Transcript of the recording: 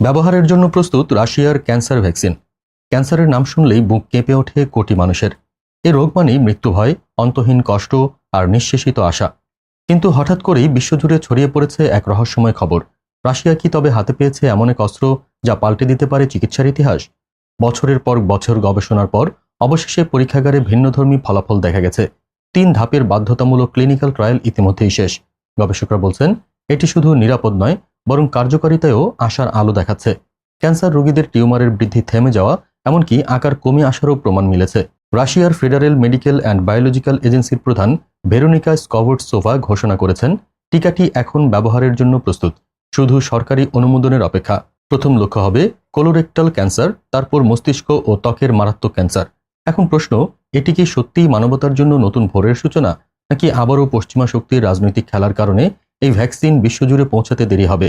ব্যবহারের জন্য প্রস্তুত রাশিয়ার ক্যান্সার ভ্যাকসিন। ক্যান্সারের নাম শুনলেই বুক কেঁপে ওঠে কোটি মানুষের। এ রোগ মানেই মৃত্যু ভয়, অন্তহীন কষ্ট আর নিঃশেষিত আশা। কিন্তু হঠাৎ করেই বিশ্বজুড়ে ছড়িয়ে পড়েছে এক রহস্যময় খবর। রাশিয়া কি তবে হাতে পেয়েছে এমন এক অস্ত্র যা পাল্টে দিতে পারে চিকিৎসার ইতিহাস? বছরের পর বছর গবেষণার পর অবশেষে পরীক্ষাগারে ভিন্নধর্মী ফলাফল দেখা গেছে। তিন ধাপের বাধ্যতামূলক ক্লিনিক্যাল ট্রায়াল ইতিমধ্যেই শেষ। গবেষকরা বলছেন, এটি শুধু নিরাপদ নয় বরং কার্যকারিতায়ও আশার আলো দেখাচ্ছে। ক্যান্সার রোগীদের টিউমারের বৃদ্ধি থেমে যাওয়া, এমনকি আকার কমে আসারও প্রমাণ মিলেছে। রাশিয়ার ফেডারেল মেডিকেল অ্যান্ড বায়োলজিক্যাল এজেন্সির প্রধান ভেরোনিকা স্কভোর্ট সোভা ঘোষণা করেছেন, টিকাটি এখন ব্যবহারের জন্য প্রস্তুত, শুধু সরকারি অনুমোদনের অপেক্ষা। প্রথম লক্ষ্য হবে কোলোরেক্টাল ক্যান্সার, তারপর মস্তিষ্ক ও ত্বকের মারাত্মক ক্যান্সার। এখন প্রশ্ন, এটি কি সত্যিই মানবতার জন্য নতুন ভোরের সূচনা, নাকি আবারও পশ্চিমা শক্তির রাজনৈতিক খেলার কারণে এই ভ্যাকসিন বিশ্বজুড়ে পৌঁছাতে দেরি হবে?